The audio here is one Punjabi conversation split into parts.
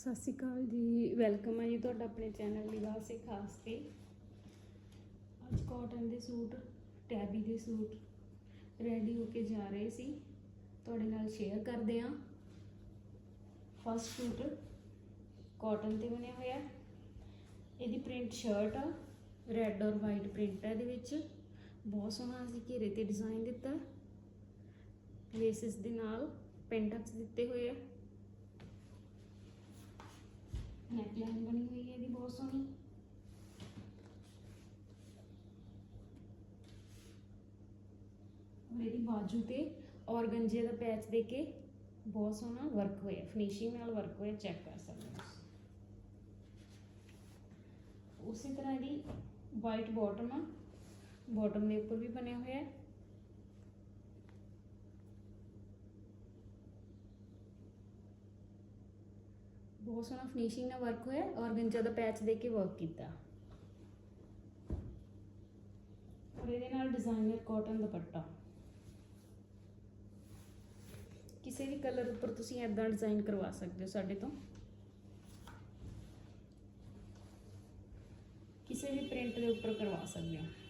ਸਤਿ ਸ਼੍ਰੀ ਅਕਾਲ ਜੀ। ਵੈਲਕਮ ਹੈ ਜੀ ਤੁਹਾਡਾ ਆਪਣੇ ਚੈਨਲ ਲਿਬਾਸ ਸੇ ਖਾਸ ਤੇ। ਅੱਜ ਕਾਟਨ ਦੇ ਸੂਟ ਟੈਬੀ ਦੇ ਸੂਟ ਰੈਡੀ ਹੋ ਕੇ ਜਾ ਰਹੇ ਸੀ। ਤੁਹਾਡੇ ਨਾਲ ਸ਼ੇਅਰ ਕਰਦੇ ਹਾਂ। ਫਸਟ ਸੂਟ ਕਾਟਨ ਤੇ ਬਣਿਆ ਹੋਇਆ। ਇਹਦੀ ਪ੍ਰਿੰਟ ਸ਼ਰਟ ਆ ਰੈੱਡ ਔਰ ਵਾਈਟ ਪ੍ਰਿੰਟ ਹੈ ਇਹਦੇ ਵਿੱਚ। ਬਹੁਤ ਸੋਹਣਾ ਅਸੀਂ ਘੇਰੇ ਤੇ ਡਿਜ਼ਾਈਨ ਦਿੱਤਾ। ਲੇਸਿਸ ਦੇ ਨਾਲ ਪੈਂਟਕਸ ਦਿੱਤੇ ਹੋਏ ਆ। ਨੈਕਲਾਈਨ ਬਣੀ ਹੋਈ ਹੈ ਇਹਦੀ, ਬਹੁਤ ਸੋਹਣੀ। ਔਰ ਬਾਜੂ ਤੇ ਔਰਗੰਜੇ ਦਾ ਪੈਚ ਦੇ ਕੇ ਬਹੁਤ ਸੋਹਣਾ ਵਰਕ ਹੋਇਆ। ਫਿਨਿਸ਼ਿੰਗ ਨਾਲ ਵਰਕ ਹੋਇਆ ਚੈੱਕ ਕਰ ਸਕਦੇ ਹੋ ਉਸੇ ਤਰ੍ਹਾਂ ਦੀ ਵਾਈਟ ਬਾਟਮ ਆ। ਬਾਟਮ ਦੇ ਉੱਪਰ ਵੀ ਬਣਿਆ ਹੋਇਆ ਹੈ। ਬਹੁਤ ਸੋਹਣਾ ਫਿਨਿਸ਼ਿੰਗ ਨਾਲ ਵਰਕ ਹੋਇਆ ਔਰ ਗੰਜਾ ਦਾ ਪੈਚ ਦੇ ਕੇ ਵਰਕ ਕੀਤਾ। ਔਰ ਇਹਦੇ ਨਾਲ ਡਿਜ਼ਾਈਨਰ ਕਾਟਨ ਦੁਪੱਟਾ। ਕਿਸੇ ਵੀ ਕਲਰ ਉੱਪਰ ਤੁਸੀਂ ਐਦਾਂ ਡਿਜ਼ਾਈਨ ਕਰਵਾ ਸਕਦੇ ਹੋ ਸਾਡੇ ਤੋਂ। ਕਿਸੇ ਵੀ ਪ੍ਰਿੰਟ ਦੇ ਉੱਪਰ ਕਰਵਾ ਸਕਦੇ ਹੋ।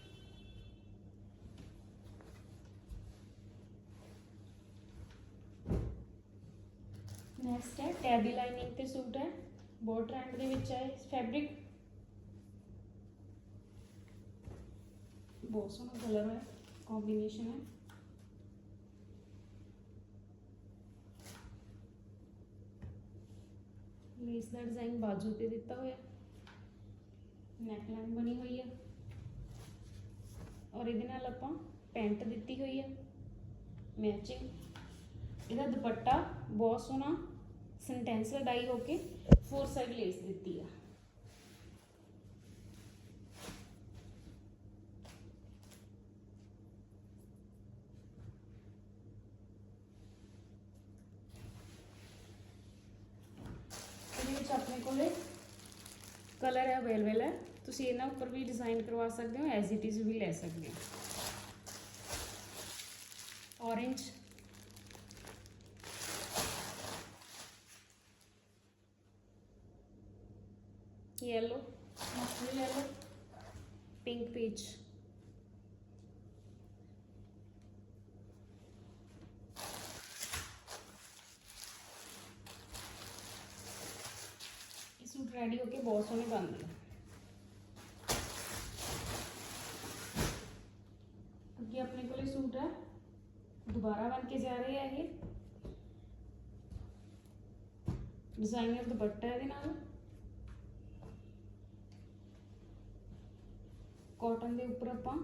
ਨੈਕਸਟ ਹੈ ਟੈਬੀ ਲਾਈਨਿੰਗ ਤੇ ਸੂਟ ਹੈ। ਬਹੁਤ ਟ੍ਰੈਂਡ ਦੇ ਵਿੱਚ ਹੈ ਫੈਬਰਿਕ ਬਹੁਤ ਸੋਹਣਾ ਕਲਰ ਹੈ ਕੰਬੀਨੇਸ਼ਨ ਹੈ। ਲੇਸ ਦਾ ਡਿਜ਼ਾਈਨ ਬਾਜੂ ਤੇ ਦਿੱਤਾ ਹੋਇਆ। ਨੈਕਲਾਈਨ ਬਣੀ ਹੋਈ ਹੈ। ਔਰ ਇਹਦੇ ਨਾਲ ਆਪਾਂ ਪੈਂਟ ਦਿੱਤੀ ਹੋਈ ਹੈ। ਮੈਚਿੰਗ ਇਹਦਾ ਦੁਪੱਟਾ ਬਹੁਤ ਸੋਹਣਾ ਸੈਂਟੈਂਸਲ ਡਾਈ ਹੋ ਕੇ ਫੋਰ ਸਾਈਡ ਲੇਸ ਦਿੱਤੀ ਆ ਇਹਦੇ ਵਿੱਚ ਆਪਣੇ ਕੋਲੇ ਕਲਰ ਅਵੇਲੇਬਲ ਹੈ ਤੁਸੀਂ ਇਹਨਾਂ ਉੱਪਰ ਵੀ ਡਿਜ਼ਾਈਨ ਕਰਵਾ ਸਕਦੇ ਹੋ ਐਜ਼ ਇਟ ਇਜ਼ ਵੀ ਲੈ ਸਕਦੇ ਹੋ orange yellow. Mustard yellow pink peach. ਇਹ ਸੂਟ ਰੈਡੀ ਹੋ ਕੇ ਬਹੁਤ ਸੋਹਣੇ ਬਣਦੇ ਆ ਅੱਗੇ ਆਪਣੇ ਕੋਲੇ ਸੂਟ ਹੈ ਦੁਬਾਰਾ ਬਣ ਕੇ ਜਾ ਰਹੇ ਆ ਇਹ ਡਿਜ਼ਾਈਨਰ ਦੁਪੱਟਾ ਇਹਦੇ ਨਾਲ ਕਾਟਨ ਦੇ ਉੱਪਰ ਆਪਾਂ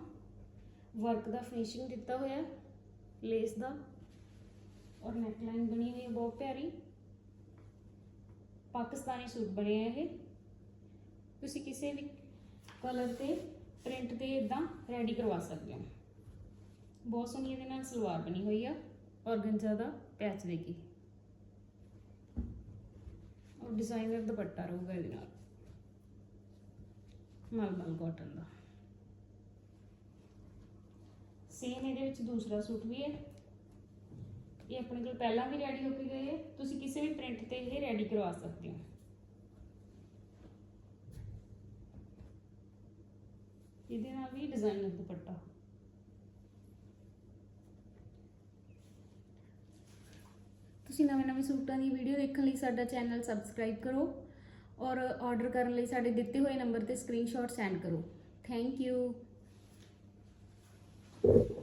ਵਰਕ ਦਾ ਫਿਨਿਸ਼ਿੰਗ ਦਿੱਤਾ ਹੋਇਆ ਲੇਸ ਦਾ ਔਰ ਨੈਕਲਾਈਨ ਬਣੀ ਹੋਈ ਹੈ ਬਹੁਤ ਪਿਆਰੀ। ਪਾਕਿਸਤਾਨੀ ਸੂਟ ਬਣਿਆ ਇਹ। ਤੁਸੀਂ ਕਿਸੇ ਵੀ ਕਲਰ ਤੇ ਪ੍ਰਿੰਟ ਤੇ ਇਦਾਂ ਰੈਡੀ ਕਰਵਾ ਸਕਦੇ ਹੋ। ਬਹੁਤ ਸੋਹਣੀ ਇਹਦੇ ਨਾਲ ਸਲਵਾਰ ਬਣੀ ਹੋਈ ਆ ਔਰ ਗੰਜਾ ਦਾ ਪੈਚ ਦੇ ਕੇ ਔਰ ਡਿਜ਼ਾਈਨਰ ਦੁਪੱਟਾ ਰਹੂਗਾ ਇਹਦੇ ਨਾਲ। ਮਲਮਲ ਕਾਟਨ ਦਾ। ਸੇਮ ਇਹਦੇ ਵਿੱਚ ਦੂਸਰਾ ਸੂਟ ਵੀ ਹੈ। ਇਹ ਆਪਣੇ ਕੋਲ ਪਹਿਲਾਂ ਵੀ ਰੈਡੀ ਹੋ ਕੇ ਗਏ ਹੈ। ਤੁਸੀਂ ਕਿਸੇ ਵੀ ਪ੍ਰਿੰਟ ਤੇ ਇਹ ਰੈਡੀ ਕਰਵਾ ਸਕਦੇ ਹੋ। ਇਹਦੇ ਨਾਲ ਵੀ ਡਿਜ਼ਾਈਨਰ ਦੁਪੱਟਾ। ਤੁਸੀਂ ਨਵੇਂ ਨਵੇਂ ਸੂਟਾਂ ਦੀ ਵੀਡੀਓ ਦੇਖਣ ਲਈ ਸਾਡਾ ਚੈਨਲ ਸਬਸਕ੍ਰਾਈਬ ਕਰੋ ਔਰ ਆਰਡਰ ਕਰਨ ਲਈ ਸਾਡੇ ਦਿੱਤੇ ਹੋਏ ਨੰਬਰ ਤੇ ਸਕਰੀਨਸ਼ਾਟ ਸੈਂਡ ਕਰੋ। Thank you Thank you.